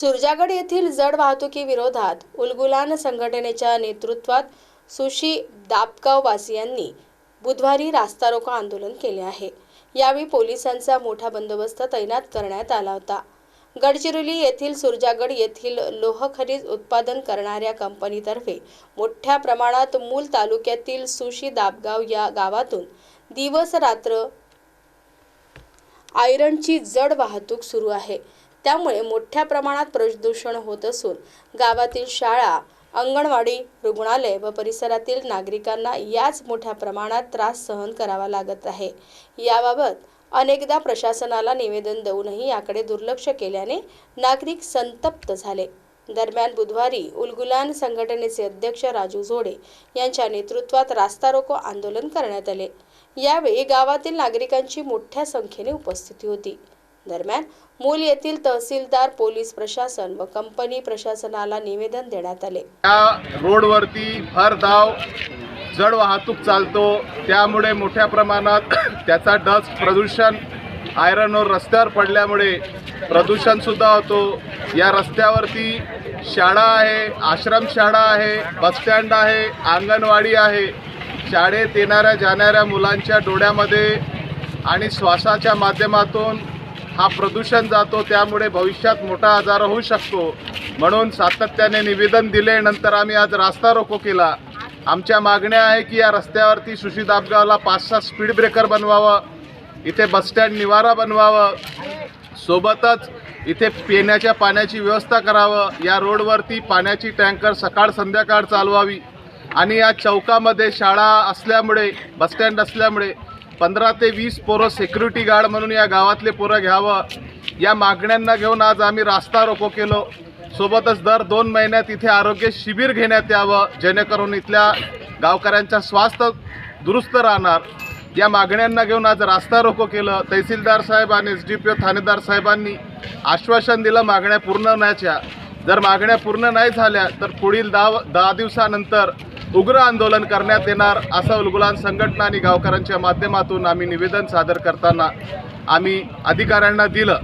सुरजागड येथील जड वाहतुकीविरोधात उलगुलान संघटनेच्या नेतृत्वात सुशी दापगाववासियांनी बुधवारी रास्ता रोको आंदोलन केले आहे. यावेळी पोलिसांचा मोठा बंदोबस्त तैनात करण्यात आला होता. गडचिरोली येथील सुरजागड येथील लोह खनिज उत्पादन करणाऱ्या कंपनीतर्फे मोठ्या प्रमाणात मूल तालुक्यातील सुशी दाबगाव या गावातून दिवस रात्र आयरनची जड वाहतूक सुरू आहे. त्यामुळे मोठ्या प्रमाणात प्रदूषण होत असून गावातील शाळा अंगणवाडी रुग्णालय व परिसरातील नागरिकांना याच मोठ्या प्रमाणात त्रास सहन करावा लागत आहे. याबाबत अनेकदा प्रशासनाला निवेदन देऊनही याकडे दुर्लक्ष केल्याने नागरिक संतप्त झाले. दरम्यान बुधवारी उलगुलान संघटनेचे अध्यक्ष राजू झोडे यांच्या नेतृत्वात रास्ता रोको आंदोलन करण्यात आले. यावेळी गावातील नागरिकांची मोठ्या संख्येने उपस्थिती होती. दरम्यान मूल येथील तहसीलदार पोलीस प्रशासन व कंपनी प्रशासनाला निवेदन देण्यात आले. या रोडवरती भरधाव जड वाहतूक चालतो. त्यामुळे मोठ्या प्रमाणात त्याचा डस्ट प्रदूषण आयरन ओर रस्त्यावर पडल्यामुळे प्रदूषणसुद्धा होतो. या रस्त्यावरती शाळा आहे आश्रमशाळा आहे बसस्टँड आहे अंगणवाडी आहे. शाळेत येणाऱ्या जाणाऱ्या मुलांच्या डोळ्यामध्ये आणि श्वासाच्या माध्यमातून हा प्रदूषण जातो त्यामुळे भविष्यात मोठा आजार होऊ शकतो. म्हणून सातत्याने निवेदन दिले नंतर आम्ही आज रास्ता रोको केला. आमच्या मागण्या आहे की या रस्त्यावरती सुशी आपगावला पाच सहा स्पीड ब्रेकर बनवावं इथे बसस्टँड निवारा बनवावं सोबतच इथे पिण्याच्या पाण्याची व्यवस्था करावं या रोडवरती पाण्याची टँकर सकाळ संध्याकाळ चालवावी. आणि या चौकामध्ये शाळा असल्यामुळे बसस्टँड असल्यामुळे पंधरा ते वीस पोरं सिक्युरिटी गार्ड म्हणून या गावातले पोरं घ्यावं. या मागण्यांना घेऊन आज आम्ही रास्ता रोको केलो. सोबतच दर दोन महिन्यात इथे आरोग्य शिबिर घेण्यात यावं जेणेकरून इथल्या गावकऱ्यांच्या स्वास्थ्य दुरुस्त राहणार. या मागण्यांना घेऊन आज रास्ता रोको केलं. तहसीलदार साहेब आणि एस डी पी ओ ठाणेदार साहेबांनी आश्वासन दिलं मागण्या पूर्ण होण्याच्या जर मागण्या पूर्ण नाही झाल्या तर पुढील दहा दहा दिवसानंतर उग्र आंदोलन करण्यात येणार असं उलगुलान संघटना आणि गावकऱ्यांच्या माध्यमातून आम्ही निवेदन सादर करताना आम्ही अधिकाऱ्यांना दिलं.